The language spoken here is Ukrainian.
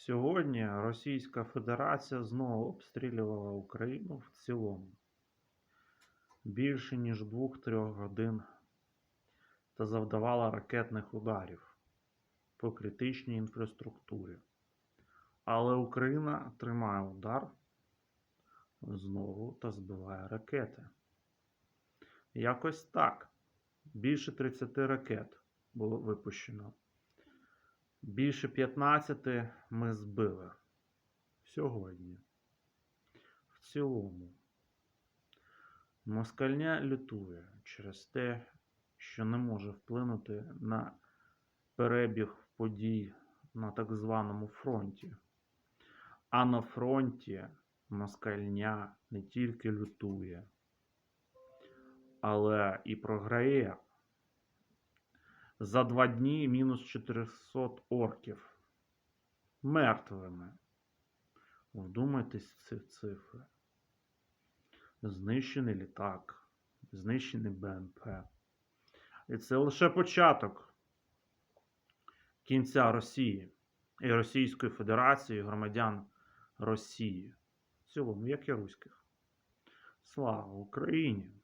Сьогодні Російська Федерація знову обстрілювала Україну в цілому більше ніж 2-3 годин та завдавала ракетних ударів по критичній інфраструктурі. Але Україна тримає удар знову та збиває ракети. Якось так. Більше 30 ракет було випущено. Більше 15 ми збили сьогодні. В цілому. Москальня лютує через те, що не може вплинути на перебіг подій на так званому фронті. А на фронті москальня не тільки лютує, але і програє. За два дні мінус 400 орків мертвими. Вдумайтесь в ці цифри. Знищений літак, знищений БМП. І це лише початок кінця Росії і Російської Федерації, громадян Росії. В цілому, як і руських. Слава Україні!